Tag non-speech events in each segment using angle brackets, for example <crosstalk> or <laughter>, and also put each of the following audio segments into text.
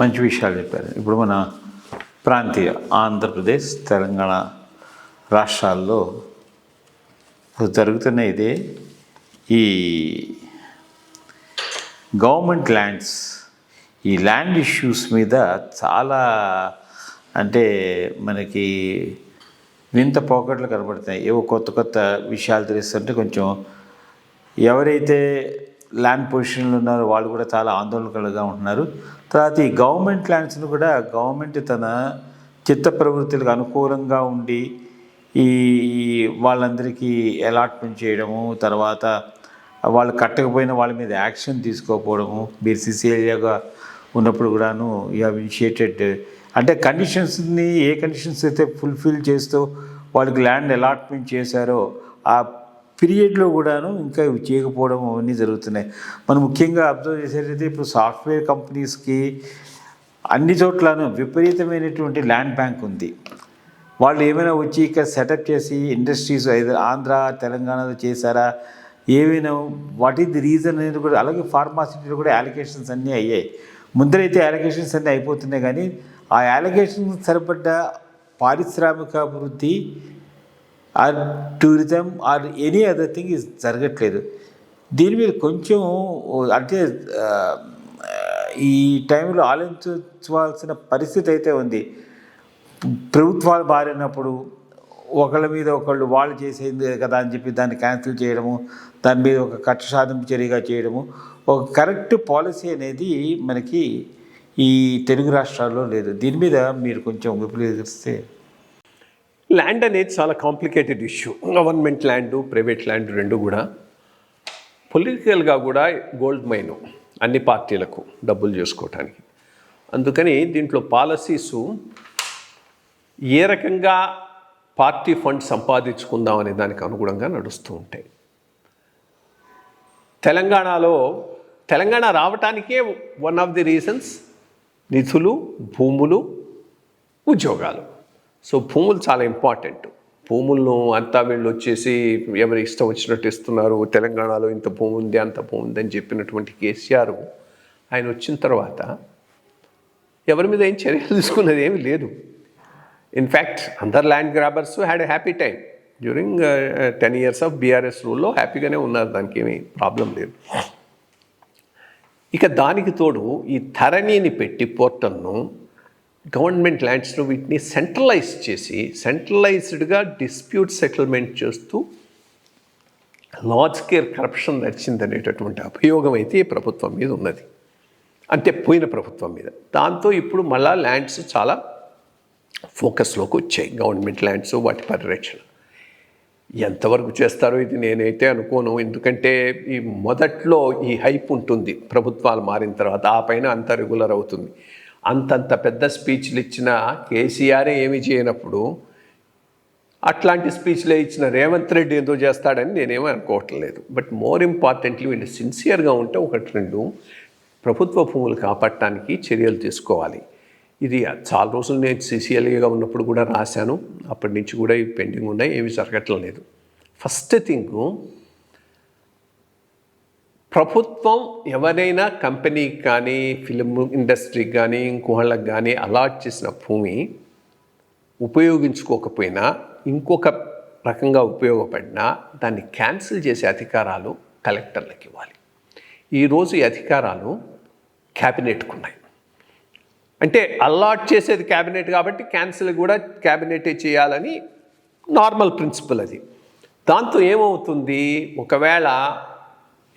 మంచి విషయాలు చెప్పారు. ఇప్పుడు మన ప్రాంతీయ ఆంధ్రప్రదేశ్ తెలంగాణ రాష్ట్రాల్లో జరుగుతున్న ఇదే ఈ గవర్నమెంట్ ల్యాండ్స్ ఈ ల్యాండ్ ఇష్యూస్ మీద చాలా అంటే మనకి వింత పోకట్లు కనబడుతున్నాయి. ఏవో కొత్త కొత్త విషయాలు తెలుస్తుంటే కొంచెం ఎవరైతే ల్యాండ్ పొజిషన్లు ఉన్నారు వాళ్ళు కూడా చాలా ఆందోళనకరంగా ఉంటున్నారు. తర్వాత ఈ గవర్నమెంట్ ల్యాండ్స్ను కూడా గవర్నమెంట్ తన చిత్త ప్రవృత్తులకు అనుకూలంగా ఉండి ఈ ఈ వాళ్ళందరికీ అలాట్మెంట్ చేయడము తర్వాత వాళ్ళు కట్టకపోయిన వాళ్ళ మీద యాక్షన్ తీసుకోకపోవడము మీరు సిసిఏగా ఉన్నప్పుడు కూడాను యూ హ్యావ్ ఇనిషియేటెడ్ అంటే కండిషన్స్ని ఏ కండిషన్స్ అయితే ఫుల్ఫిల్ చేస్తూ వాళ్ళకి ల్యాండ్ అలాట్మెంట్ చేశారో ఆ పీరియడ్లో కూడాను ఇంకా ఇవి చేయకపోవడం అవన్నీ జరుగుతున్నాయి. మనం ముఖ్యంగా అబ్జర్వ్ చేసేటైతే ఇప్పుడు సాఫ్ట్వేర్ కంపెనీస్కి అన్ని చోట్లను విపరీతమైనటువంటి ల్యాండ్ బ్యాంక్ ఉంది. వాళ్ళు ఏమైనా వచ్చి ఇక్కడ సెటప్ చేసి ఇండస్ట్రీస్ ఐదు ఆంధ్ర తెలంగాణలో చేశారా? ఏమైనా వాట్ ఈస్ ది రీజన్ అనేది కూడా అలాగే ఫార్మాసిటీలో కూడా అలిగేషన్స్ అన్నీ అయ్యాయి. ముందరైతే అలిగేషన్స్ అన్నీ అయిపోతున్నాయి కానీ ఆ అలిగేషన్ సరిపడ్డ పారిశ్రామిక అభివృద్ధి or tourism or any other thing is జరగట్లేదు. దీని మీద కొంచెం అంటే ఈ టైంలో ఆలోచించవలసిన పరిస్థితి అయితే ఉంది. ప్రభుత్వాలు మారినప్పుడు ఒకళ్ళ మీద ఒకళ్ళు వాళ్ళు చేసేది కదా అని చెప్పి దాన్ని క్యాన్సిల్ చేయడము దాని మీద ఒక కక్ష సాధింపు చర్యగా చేయడము ఒక కరెక్ట్ పాలసీ అనేది మనకి ఈ తెలుగు రాష్ట్రాల్లో లేదు. దీని మీద మీరు కొంచెం విపులీకరిస్తే ల్యాండ్ అనేది చాలా complicated issue. Government land private land రెండు కూడా. పొలిటికల్గా కూడా గోల్డ్ మైన్ అన్ని పార్టీలకు డబ్బులు చేసుకోవటానికి. అందుకని దీంట్లో పాలసీసు ఏ రకంగా పార్టీ ఫండ్ సంపాదించుకుందాం అనే దానికి అనుగుణంగా నడుస్తూ ఉంటాయి. తెలంగాణలో తెలంగాణ రావటానికే వన్ ఆఫ్ ది రీజన్స్ నిధులు భూములు ఉద్యోగాలు. సో భూములు చాలా ఇంపార్టెంట్. భూములను అంతా వీళ్ళు వచ్చేసి ఎవరి ఇష్టం వచ్చినట్టు ఇస్తున్నారు తెలంగాణలో ఇంత భూమి ఉంది అంత భూమి ఉంది అని చెప్పినటువంటి కేసీఆర్ ఆయన వచ్చిన తర్వాత ఎవరి మీద ఏం చర్యలు తీసుకున్నది ఏమీ లేదు. ఇన్ఫ్యాక్ట్ అందర్ land grabbers had a happy time during ten years of BRS రూల్లో హ్యాపీగానే ఉన్నారు దానికి ఏమీ ప్రాబ్లం లేదు. ఇక దానికి తోడు ఈ ధరణిని పెట్టి పోర్టల్ను గవర్నమెంట్ ల్యాండ్స్లో వీటిని సెంట్రలైజ్ చేసి సెంట్రలైజ్డ్గా డిస్ప్యూట్ సెటిల్మెంట్ చేస్తూ లార్జ్ స్కేల్ కరప్షన్ నడిచిందనేటటువంటి అభియోగం అయితే ఈ ప్రభుత్వం మీద ఉన్నది. అంటే పోయిన ప్రభుత్వం మీద. దాంతో ఇప్పుడు మళ్ళా ల్యాండ్స్ చాలా ఫోకస్లోకి వచ్చాయి. గవర్నమెంట్ ల్యాండ్స్ వాటి పరిరక్షణ. ఎంతవరకు చేస్తారో ఇది నేనైతే అనుకోను. ఎందుకంటే ఈ మొదట్లో ఈ హైప్ ఉంటుంది. ప్రభుత్వాలు మారిన తర్వాత ఆ పైన అంత రెగ్యులర్ అవుతుంది. అంతంత పెద్ద స్పీచ్లు ఇచ్చిన కేసీఆరే ఏమి చేయనప్పుడు అట్లాంటి స్పీచ్లే ఇచ్చిన రేవంత్ రెడ్డి ఏదో చేస్తాడని నేనేమీ అనుకోవటం లేదు బట్ మోర్ ఇంపార్టెంట్లీ వీళ్ళు సిన్సియర్గా ఉంటే ఒకటి రెండు ప్రభుత్వ భూములు కాపాడటానికి చర్యలు తీసుకోవాలి. ఇది చాలా రోజులు నేను సిసిఎల్ఏగా ఉన్నప్పుడు కూడా రాశాను. అప్పటి నుంచి కూడా ఇవి పెండింగ్ ఉన్నాయి. ఏమీ జరగట్లేదు. ఫస్ట్ థింగ్ ప్రభుత్వం ఎవరైనా కంపెనీకి కానీ ఫిలిం ఇండస్ట్రీకి కానీ ఇంకోళ్ళకి కానీ అలాట్ చేసిన భూమి ఉపయోగించుకోకపోయినా ఇంకొక రకంగా ఉపయోగపడినా దాన్ని క్యాన్సిల్ చేసే అధికారాలు కలెక్టర్లకు ఇవ్వాలి. ఈరోజు ఈ అధికారాలు క్యాబినెట్కు ఉన్నాయి. అంటే అలాట్ చేసేది క్యాబినెట్ కాబట్టి క్యాన్సిల్ కూడా క్యాబినెటే చేయాలని నార్మల్ ప్రిన్సిపల్ అది. దాంతో ఏమవుతుంది? ఒకవేళ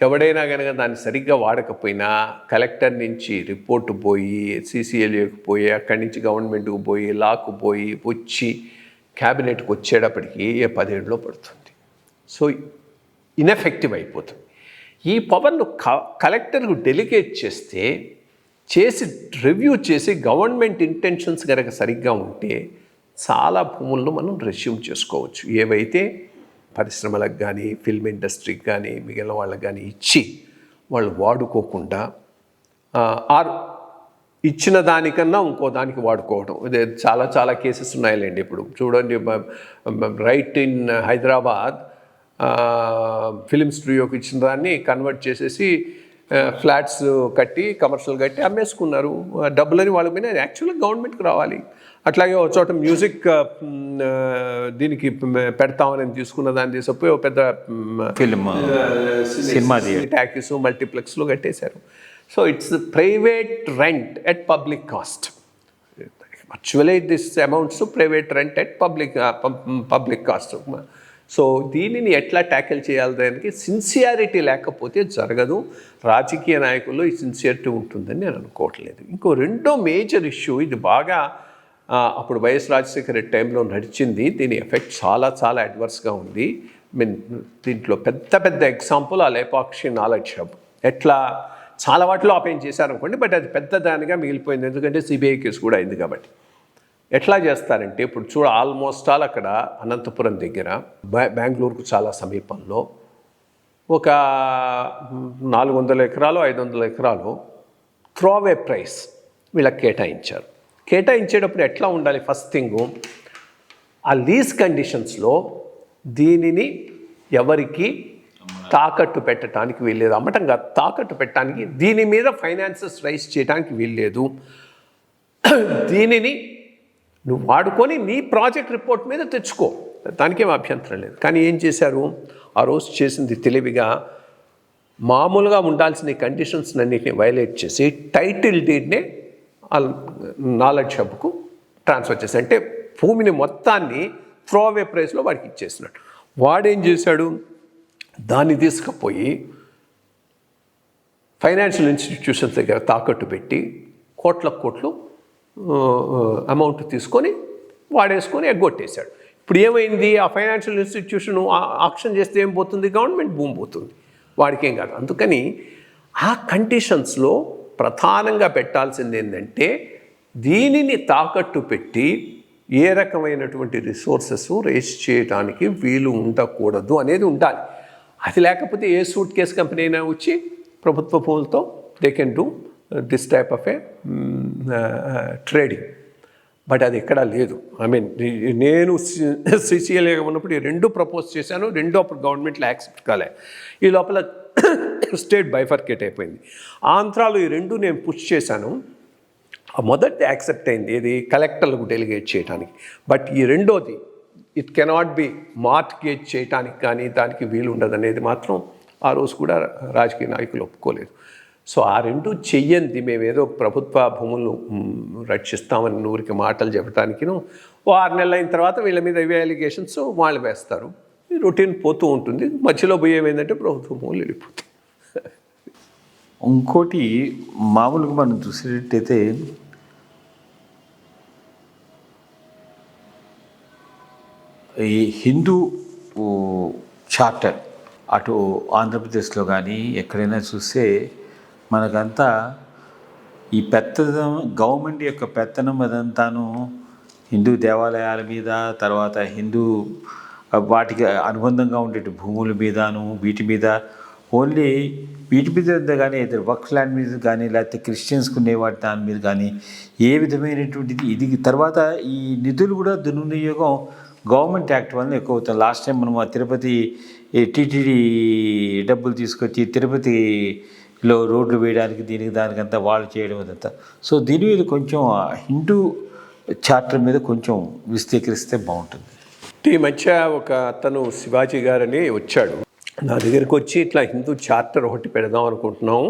ఎవడైనా కనుక దాన్ని సరిగ్గా వాడకపోయినా కలెక్టర్ నుంచి రిపోర్టు పోయి సీసీఎల్ఏకి పోయి అక్కడి నుంచి గవర్నమెంట్కి పోయి లాకు పోయి వచ్చి క్యాబినెట్కి వచ్చేటప్పటికి ఏ పదేళ్ళలో పడుతుంది. సో ఇన్ఎఫెక్టివ్ అయిపోతుంది. ఈ పవర్ను క కలెక్టర్కు డెలిగేట్ చేస్తే చేసి రివ్యూ చేసి గవర్నమెంట్ ఇంటెన్షన్స్ కనుక సరిగ్గా ఉంటే చాలా భూములను మనం రెస్యూమ్ చేసుకోవచ్చు. ఏవైతే పరిశ్రమలకు కానీ ఫిల్మ్ ఇండస్ట్రీకి కానీ మిగిలిన వాళ్ళకి కానీ ఇచ్చి వాళ్ళు వాడుకోకుండా ఆర్ ఇచ్చిన దానికన్నా ఇంకో దానికి వాడుకోవడం ఇది చాలా చాలా కేసెస్ ఉన్నాయిలేండి ఇప్పుడు. చూడండి రైట్ ఇన్ హైదరాబాద్ ఫిలిం స్టూడియోకి ఇచ్చిన దాన్ని కన్వర్ట్ చేసేసి ఫ్లాట్స్ కట్టి కమర్షియల్ కట్టి అమ్మేసుకున్నారు. డబ్బులని వాళ్ళ మీద యాక్చువల్గా గవర్నమెంట్కి రావాలి. అట్లాగే ఒక చోట మ్యూజిక్ దీనికి పెడతామని తీసుకున్న దాన్ని తీసుకుపోయి ఒక పెద్ద ఫిల్మ్ సినిమా థియేటర్. ట్యాక్స్ మల్టీప్లెక్స్లో కట్టేశారు. So it's private rent at public cost. Actually this amounts private rent at public public cost. So దీనిని ఎట్లా ట్యాకిల్ చేయాలి దానికి సిన్సియారిటీ లేకపోతే జరగదు. రాజకీయ నాయకుల్లో ఈ సిన్సియారిటీ ఉంటుందని నేను అనుకోవట్లేదు. ఇంకో రెండో మేజర్ ఇష్యూ ఇది బాగా అప్పుడు వైఎస్ రాజశేఖర రెడ్డి టైంలో నడిచింది. దీని ఎఫెక్ట్ చాలా చాలా అడ్వర్స్గా ఉంది. మీన్ దీంట్లో పెద్ద పెద్ద ఎగ్జాంపుల్ ఆ లేపాక్షి నాలెడ్జ్. హబ్ ఎట్లా? చాలా వాటిలో ఆపేం చేశారనుకోండి బట్ అది పెద్ద దానిగా మిగిలిపోయింది. ఎందుకంటే సిబిఐ కేసు కూడా అయింది కాబట్టి. ఎట్లా చేస్తారంటే ఇప్పుడు చూడ ఆల్మోస్ట్ ఆల్ అక్కడ అనంతపురం దగ్గర బెంగళూరుకు చాలా సమీపంలో ఒక నాలుగు వందల ఎకరాలు ఐదు వందల ఎకరాలు త్రోవే ప్రైస్ వీళ్ళకి కేటాయించారు. కేటాయించేటప్పుడు ఎట్లా ఉండాలి? ఫస్ట్ థింగ్ ఆ లీజ్ కండిషన్స్లో దీనిని ఎవరికి తాకట్టు పెట్టడానికి వీల్లేదు. అమ్మటం కాదు తాకట్టు పెట్టడానికి దీని మీద ఫైనాన్సెస్ రైస్ చేయడానికి వీల్లేదు. <clears throat> దీనిని నువ్వు వాడుకొని నీ ప్రాజెక్ట్ రిపోర్ట్ మీద తెచ్చుకో. దానికేం అభ్యంతరం లేదు. కానీ ఏం చేశారు? ఆ రోజు చేసింది తెలివిగా మామూలుగా ఉండాల్సిన కండిషన్స్ అన్నింటినీ వైలేట్ చేసి టైటిల్ డీడ్నే నాలెడ్జ్ హబ్కు ట్రాన్స్ఫర్ చేశాడు. అంటే భూమిని మొత్తాన్ని త్రో అవే ప్రైస్లో వాడికి ఇచ్చేసినాడు వాడేం చేశాడు? దాన్ని తీసుకుపోయి ఫైనాన్షియల్ ఇన్స్టిట్యూషన్స్ దగ్గర తాకట్టు పెట్టి కోట్ల కోట్లు అమౌంట్ తీసుకొని వాడేసుకొని ఎగ్గొట్టేశాడు. ఇప్పుడు ఏమైంది? ఆ ఫైనాన్షియల్ ఇన్స్టిట్యూషన్ ఆక్షన్ చేస్తే ఏం పోతుంది? గవర్నమెంట్ భూమి పోతుంది. వాడికి ఏం కాదు. అందుకని ఆ కండిషన్స్లో ప్రధానంగా పెట్టాల్సింది ఏంటంటే దీనిని తాకట్టు పెట్టి ఏ రకమైనటువంటి రిసోర్సెస్ రేస్ చేయడానికి వీలు ఉండకూడదు అనేది ఉండాలి అది లేకపోతే ఏ సూట్ కేస్ కంపెనీ అయినా వచ్చి ప్రభుత్వ భూములతో they can do this type of a trading but అది ఎక్కడా లేదు ఐ మీన్ నేను సిసిఎల్ఏగా ఉన్నప్పుడు రెండు ప్రపోజ్ చేశాను రెండు అప్పుడు గవర్నమెంట్లో యాక్సెప్ట్ కాలే ఈ లోపల స్టేట్ బైఫర్కేట్ అయిపోయింది. ఆంధ్రాలో ఈ రెండు నేను పుష్ చేశాను. మొదటి యాక్సెప్ట్ అయింది ఇది కలెక్టర్లకు డెలిగేట్ చేయడానికి బట్ ఈ రెండోది ఇట్ కెనాట్ బి మార్ట్గేజ్ చేయడానికి కానీ దానికి వీలు ఉండదు అనేది మాత్రం ఆ రోజు కూడా రాజకీయ నాయకులు ఒప్పుకోలేదు. సో ఆ రెండు చెయ్యంది మేము ఏదో ప్రభుత్వ భూములను రక్షిస్తామని నూరికి మాటలు చెప్పడానికిను ఓ ఆరు నెలల అయిన తర్వాత వీళ్ళ మీద ఇవే అలిగేషన్స్ వాళ్ళు వేస్తారు. రొటీన్ పోతూ ఉంటుంది. మధ్యలో పోయి ఏమైందంటే ప్రభుత్వం వెళ్ళిపోతుంది ఇంకోటి మామూలుగా మనం చూసేటట్టయితే ఈ హిందూ చార్టర్ అటు ఆంధ్రప్రదేశ్లో కానీ ఎక్కడైనా చూస్తే మనకంతా ఈ పెత్తనం గవర్నమెంట్ యొక్క పెత్తనం అదంతాను హిందూ దేవాలయాల మీద తర్వాత హిందూ వాటికి అనుబంధంగా ఉండే భూముల మీదను వీటి మీద ఓన్లీ వీటి మీద కానీ ఇద్దరు వర్క్ ల్యాండ్ మీద కానీ లేకపోతే క్రిస్టియన్స్కి ఉండే వాటి దాని మీద కానీ ఏ విధమైనటువంటిది ఇది. తర్వాత ఈ నిధులు కూడా దుర్వినియోగం గవర్నమెంట్ యాక్ట్ వల్ల ఎక్కువ అవుతుంది లాస్ట్ టైం మనం ఆ తిరుపతి టీటీడీ డబ్బులు తీసుకొచ్చి తిరుపతిలో రోడ్లు వేయడానికి దీనికి దానికంతా వాళ్ళు చేయడం అదంతా. సో దీని మీద కొంచెం హిందూ చార్టర్ మీద కొంచెం విస్తీకరిస్తే బాగుంటుంది. ఈ మధ్య ఒక అతను శివాజీ గారని వచ్చాడు. నా దగ్గరికి వచ్చి ఇట్లా హిందూ చార్టర్ ఒకటి పెడదాం అనుకుంటున్నాం.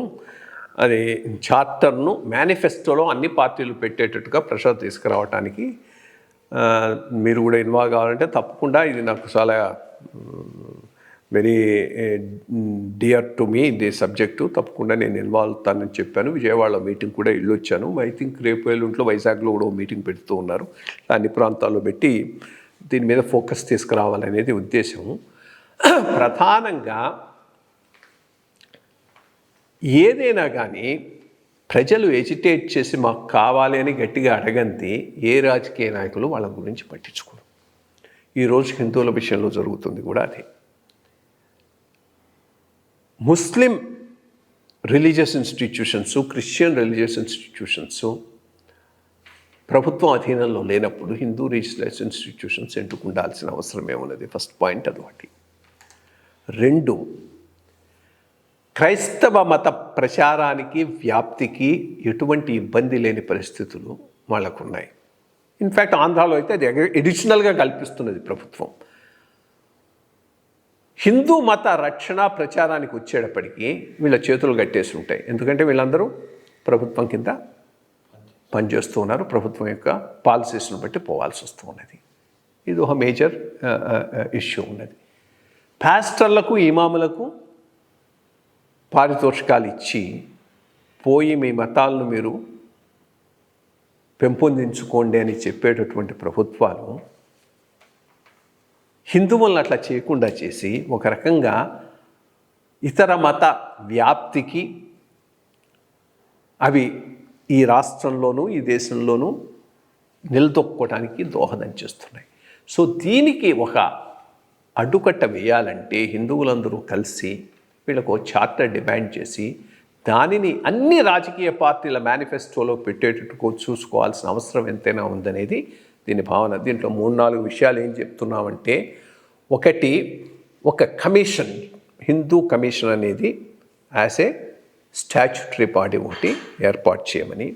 అది చార్టర్ను మేనిఫెస్టోలో అన్ని పార్టీలు పెట్టేటట్టుగా ప్రసాద్ తీసుకురావటానికి మీరు కూడా ఇన్వాల్వ్ కావాలంటే తప్పకుండా ఇది నాకు చాలా very dear to me the subject. తప్పకుండా నేను ఇన్వాల్వ్ అవుతానని చెప్పాను. విజయవాడలో మీటింగ్ కూడా వెళ్ళొచ్చాను. ఐ థింక్ రేపు ఎల్లుంట్లో వైజాగ్లో కూడా మీటింగ్ పెడుతూ ఉన్నారు. అన్ని ప్రాంతాల్లో పెట్టి దీని మీద ఫోకస్ తీసుకురావాలనేది ఉద్దేశం ప్రధానంగా ఏదైనా కానీ ప్రజలు ఎజిటేట్ చేసి మాకు కావాలి అని గట్టిగా అడగంది ఏ రాజకీయ నాయకులు వాళ్ళ గురించి పట్టించుకోరు. ఈరోజు హిందువుల విషయంలో జరుగుతుంది కూడా అదే. Muslim religious institutions Christian religious institutions ప్రభుత్వం అధీనంలో లేనప్పుడు హిందూ రిలీజియస్ ఇన్స్టిట్యూషన్స్ ఎందుకు ఉండాల్సిన అవసరం ఏమున్నది ఫస్ట్ పాయింట్ అదొకటి. రెండు క్రైస్తవ మత ప్రచారానికి వ్యాప్తికి ఎటువంటి ఇబ్బంది లేని పరిస్థితులు వాళ్ళకు ఉన్నాయి ఇన్ఫ్యాక్ట్ ఆంధ్రాలో అయితే అది ఎడిషనల్గా కల్పిస్తున్నది ప్రభుత్వం. హిందూ మత రక్షణ ప్రచారానికి వచ్చేటప్పటికీ వీళ్ళ చేతులు కట్టేసి ఉంటాయి. ఎందుకంటే వీళ్ళందరూ ప్రభుత్వం కింద పనిచేస్తూ ఉన్నారు. ప్రభుత్వం యొక్క పాలసీస్ను బట్టి పోవాల్సి వస్తూ ఉన్నది. ఇది ఒక మేజర్ ఇష్యూ ఉన్నది. పాస్టర్లకు ఇమాములకు పారితోషికాలు ఇచ్చి పోయి మీ మతాలను మీరు పెంపొందించుకోండి అని చెప్పేటటువంటి ప్రభుత్వాలు హిందువులను అట్లా చేయకుండా చేసి ఒక రకంగా ఇతర మత వ్యాప్తికి అవి ఈ రాష్ట్రంలోనూ ఈ దేశంలోనూ నిలదొక్కోవడానికి దోహదం చేస్తున్నాయి. సో దీనికి ఒక అడ్డుకట్ట వేయాలంటే హిందువులందరూ కలిసి వీళ్ళకు చార్టర్ డిమాండ్ చేసి దానిని అన్ని రాజకీయ పార్టీల మేనిఫెస్టోలో పెట్టేటట్టుకు చూసుకోవాల్సిన అవసరం ఎంతైనా ఉందనేది దీని భావన. దీంట్లో మూడు నాలుగు విషయాలు ఏం చెప్తున్నామంటే ఒకటి ఒక కమిషన్ హిందూ కమిషన్ అనేది యాజ్ ఏ స్టాచ్యుటరీ బాడీ ఒకటి ఏర్పాటు చేయమని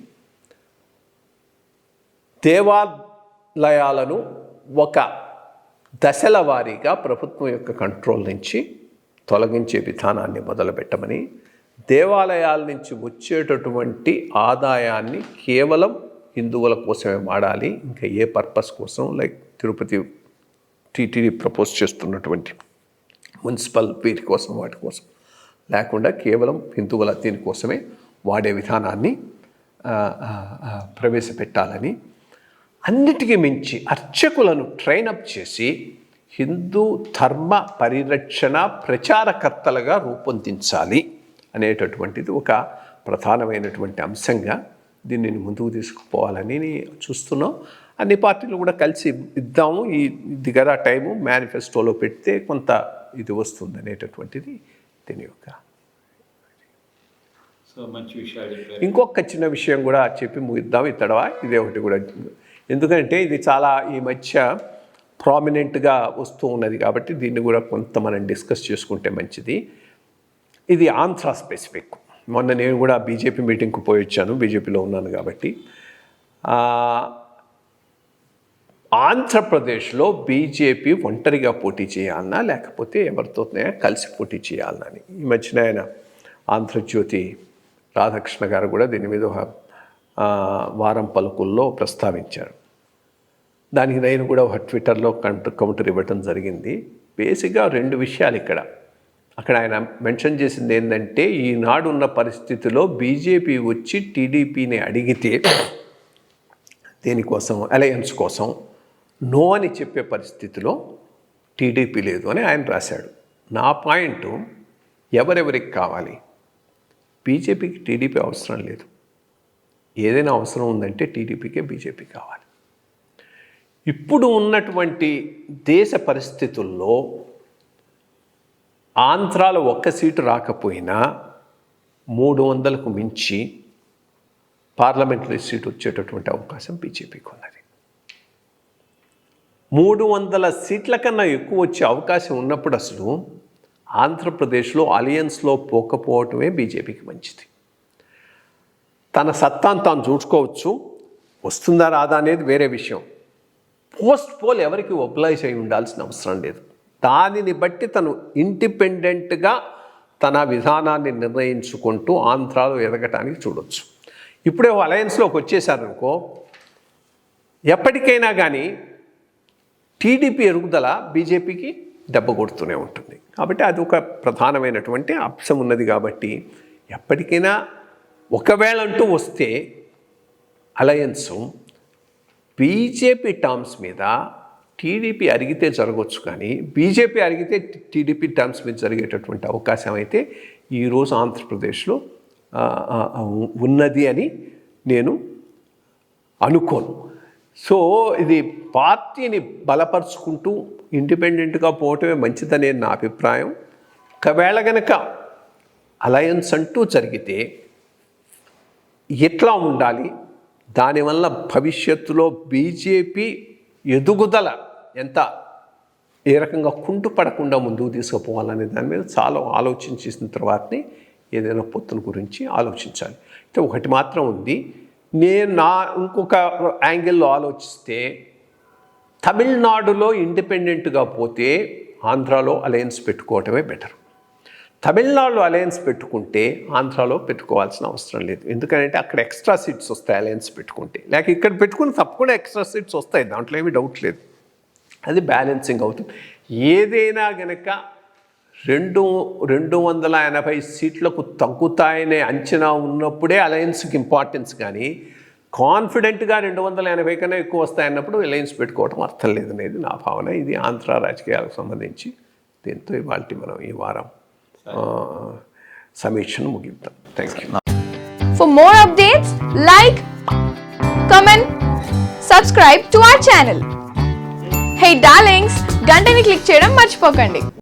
దేవాలయాలను ఒక దశల వారీగా ప్రభుత్వం యొక్క కంట్రోల్ నుంచి తొలగించే విధానాన్ని మొదలుపెట్టమని దేవాలయాల నుంచి వచ్చేటటువంటి ఆదాయాన్ని కేవలం హిందువుల కోసమే వాడాలి ఇంకా ఏ పర్పస్ కోసం? లైక్ తిరుపతి టీటీడీ ప్రపోజ్ చేస్తున్నటువంటి మున్సిపల్ వీటి కోసం వాటి కోసం. లేకుండా కేవలం హిందువుల దీనికోసమే వాడే విధానాన్ని ప్రవేశపెట్టాలని. అన్నిటికీ మించి అర్చకులను ట్రైనప్ చేసి హిందూ ధర్మ పరిరక్షణ ప్రచారకర్తలుగా రూపొందించాలి అనేటటువంటిది ఒక ప్రధానమైనటువంటి అంశంగా దీనిని ముందుకు తీసుకుపోవాలని చూస్తున్నాం. అన్ని పార్టీలు కూడా కలిసి ఇద్దాము. ఈ దిగర టైము మేనిఫెస్టోలో పెడితే కొంత ఇది వస్తుంది అనేటటువంటిది దీని యొక్క ఇంకొక చిన్న విషయం కూడా చెప్పి ముగిద్దాం. ఇత్తడవా ఇదే ఒకటి కూడా. ఎందుకంటే ఇది చాలా ఈ మధ్య ప్రామినెంట్గా వస్తూ ఉన్నది కాబట్టి దీన్ని కూడా కొంత మనం డిస్కస్ చేసుకుంటే మంచిది. ఇది ఆంధ్ర స్పెసిఫిక్. మొన్న నేను కూడా బీజేపీ మీటింగ్కి పోయి వచ్చాను. బీజేపీలో ఉన్నాను కాబట్టి. ఆంధ్రప్రదేశ్లో బీజేపీ ఒంటరిగా పోటీ చేయాలన్నా లేకపోతే ఎవరితో కలిసి పోటీ చేయాలన్నా. అని ఈ మధ్యన ఆయన ఆంధ్రజ్యోతి రాధాకృష్ణ గారు కూడా దీని మీద ఒక వారం పలుకుల్లో ప్రస్తావించారు. దానికి నేను కూడా ఒక ట్విట్టర్లో కౌంటర్ కౌంటర్ ఇవ్వటం జరిగింది. బేసిక్గా రెండు విషయాలు ఇక్కడ. అక్కడ ఆయన మెన్షన్ చేసింది ఏంటంటే ఈనాడు ఉన్న పరిస్థితిలో బీజేపీ వచ్చి టీడీపీని అడిగితే దేనికోసం? అలయన్స్ కోసం. నో అని చెప్పే పరిస్థితిలో టీడీపీ లేదు అని ఆయన రాశాడు. నా పాయింట్ ఎవరెవరికి కావాలి? బీజేపీకి టీడీపీ అవసరం లేదు. ఏదైనా అవసరం ఉందంటే టీడీపీకే బీజేపీ కావాలి. ఇప్పుడు ఉన్నటువంటి దేశ పరిస్థితుల్లో ఆంధ్రాలో ఒక్క సీటు రాకపోయినా మూడు వందలకు మించి పార్లమెంటరీ సీటు వచ్చేటటువంటి అవకాశం బీజేపీకి ఉన్నది. మూడు వందల సీట్ల కన్నా ఎక్కువ వచ్చే అవకాశం ఉన్నప్పుడు అసలు ఆంధ్రప్రదేశ్లో అలియన్స్లో పోకపోవటమే బీజేపీకి మంచిది. తన సత్తాను తాను చూసుకోవచ్చు. వస్తుందా రాదా అనేది వేరే విషయం. పోస్ట్ పోల్ ఎవరికి ఒబ్లైజ్ అయి ఉండాల్సిన అవసరం లేదు. దానిని బట్టి తను ఇండిపెండెంట్గా తన విధానాన్ని నిర్ణయించుకుంటూ ఆంధ్రాలో ఎదగటానికి చూడొచ్చు. ఇప్పుడే అలయన్స్లోకి వచ్చేసారనుకో ఎప్పటికైనా కానీ టీడీపీ ఎరుగుదల బీజేపీకి దెబ్బ కొడుతూనే ఉంటుంది. కాబట్టి అది ఒక ప్రధానమైనటువంటి అంశం ఉన్నది కాబట్టి ఎప్పటికైనా ఒకవేళ అంటూ వస్తే అలయన్సు బీజేపీ టర్మ్స్ మీద టీడీపీ అరిగితే జరగవచ్చు కానీ బీజేపీ అరిగితే టీడీపీ టర్మ్స్ మీద జరిగేటటువంటి అవకాశం అయితే ఈరోజు ఆంధ్రప్రదేశ్లో ఉన్నది అని నేను అనుకోను. సో ఇది పార్టీని బలపరుచుకుంటూ ఇండిపెండెంట్గా పోవటమే మంచిదనే నా అభిప్రాయం. ఒకవేళ గనక అలయన్స్ అంటూ జరిగితే ఎట్లా ఉండాలి? దానివల్ల భవిష్యత్తులో బీజేపీ ఎదుగుదల ఎంత? ఏ రకంగా కుంటుపడకుండా ముందుకు తీసుకుపోవాలనే దాని మీద చాలా ఆలోచించేసిన తర్వాతనే ఏదైనా పొత్తుల గురించి ఆలోచించాలి. అయితే ఒకటి మాత్రం ఉంది. నేను నా ఇంకొక యాంగిల్లో ఆలోచిస్తే తమిళనాడులో ఇండిపెండెంట్గా పోతే ఆంధ్రాలో అలయన్స్ పెట్టుకోవటమే బెటర్. తమిళనాడులో అలయన్స్ పెట్టుకుంటే ఆంధ్రాలో పెట్టుకోవాల్సిన అవసరం లేదు. ఎందుకంటే అక్కడ ఎక్స్ట్రా సీట్స్ వస్తాయి అలయన్స్ పెట్టుకుంటే. లేక ఇక్కడ పెట్టుకుని తప్పకుండా ఎక్స్ట్రా సీట్స్ వస్తాయి. దాంట్లో ఏమీ డౌట్ లేదు. అది బ్యాలెన్సింగ్ అవుతుంది. ఏదైనా గనక రెండు రెండు వందల ఎనభై సీట్లకు తగ్గుతాయనే అంచనా ఉన్నప్పుడే అలయన్స్కి ఇంపార్టెన్స్ కానీ కాన్ఫిడెంట్గా రెండు వందల ఎనభై కన్నా ఎక్కువ వస్తాయన్నప్పుడు అలయన్స్ పెట్టుకోవడం అర్థం లేదనేది నా భావన. ఇది ఆంధ్ర రాజకీయాలకు సంబంధించి దీంతో ఇవాళ మనం ఈ వారం సమీక్షను ముగిద్దాం thank you for more updates like comment subscribe to our channel hey darlings గంటని click చేయడం మర్చిపోకండి.